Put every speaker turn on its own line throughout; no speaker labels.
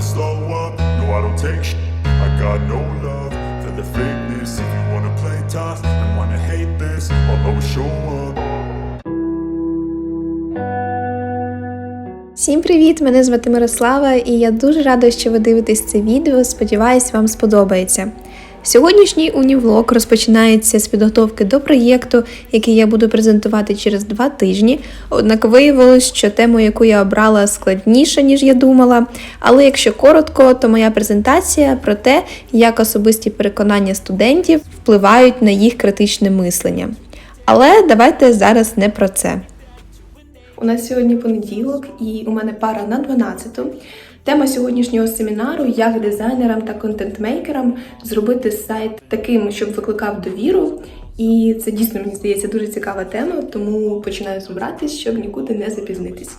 never slow up. No, I don't take sh- I got no love for the fakeness. If you wanna play tough and wanna hate this, I'll always show up.
Всім привіт! Мене звати Мирослава, і я дуже рада, що ви дивитесь це відео. Сподіваюсь, вам сподобається. Сьогоднішній унівлог розпочинається з підготовки до проєкту, який я буду презентувати через два тижні. Однак виявилось, що тему, яку я обрала, складніша, ніж я думала. Але якщо коротко, то моя презентація про те, як особисті переконання студентів впливають на їх критичне мислення. Але давайте зараз не про це. У нас сьогодні понеділок, і у мене пара на 12. Тема сьогоднішнього семінару як дизайнерам та контент-мейкерам зробити сайт таким, щоб викликав довіру. І це дійсно мені здається дуже цікава тема, тому починаю збиратись, щоб нікуди не запізнитись.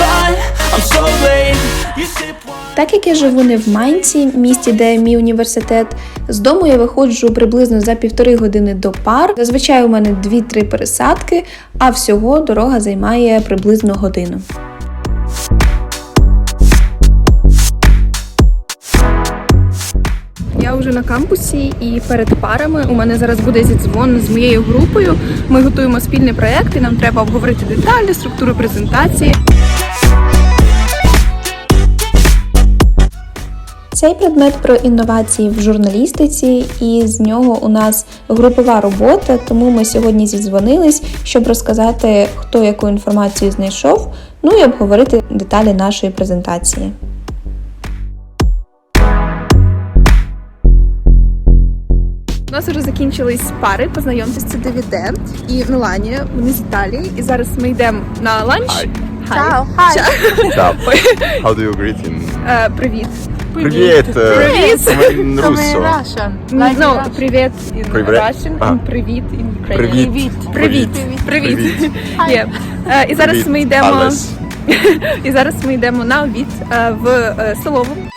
Так як я живу не в Майнці, місті, де мій університет, з дому я виходжу приблизно за півтори години до пар. Зазвичай у мене 2-3 пересадки, а всього дорога займає приблизно годину. Я вже на кампусі і перед парами у мене зараз буде зідзвон з моєю групою. Ми готуємо спільний проєкт і нам треба обговорити деталі, структуру презентації. Цей предмет про інновації в журналістиці, і з нього у нас групова робота. Тому ми сьогодні зідзвонились, щоб розказати, хто яку інформацію знайшов, ну і обговорити деталі нашої презентації. У нас вже закінчились пари. Познайомтесь, це Девіде і Меланія. Вони з Італії. І зараз ми йдемо на ланч.
Hi. Ciao. How do you greet in?
Е, Привіт!
Привет. привіт
Привет.
in Russo.
Russian.
No, привіт in
Привет.
Russian and привіт in Ukrainian.
Привіт.
Привіт. Привіт.
Привіт.
Є. Е, І зараз
Привіт,
ми йдемо і зараз ми йдемо на обід е, в е, столову.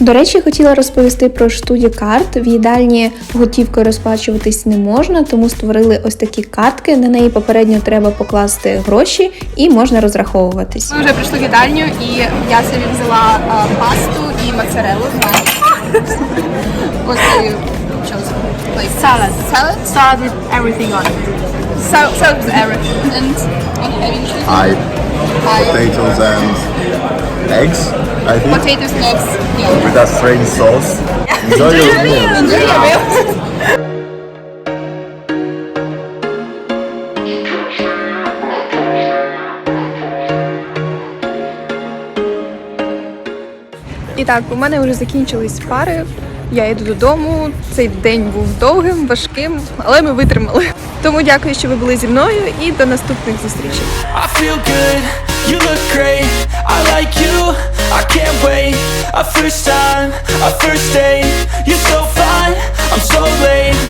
До речі, хотіла розповісти про карт. В їдальні готівкою розплачуватись не можна, тому створили ось такі картки. На неї попередньо треба покласти гроші і можна розраховуватись. Ми вже прийшли в їдальню, і я собі взяла е, пасту і моцарелу. Ось like salad. Salad?
Salad with everything on it.
Salad, salad with everything. And what have you chosen?
Hi.
Hi.
Potatoes and eggs, I think.
Potatoes and eggs.
With a strange sauce. Enjoy your meal.
Enjoy your meal. І так, у мене вже закінчились пари. Я йду додому. Цей день був довгим, важким, але ми витримали. Тому дякую, що ви були зі мною, і до наступних зустрічей.
I feel good, you look great I like you, A first time, a first date. You're so fine, I'm so late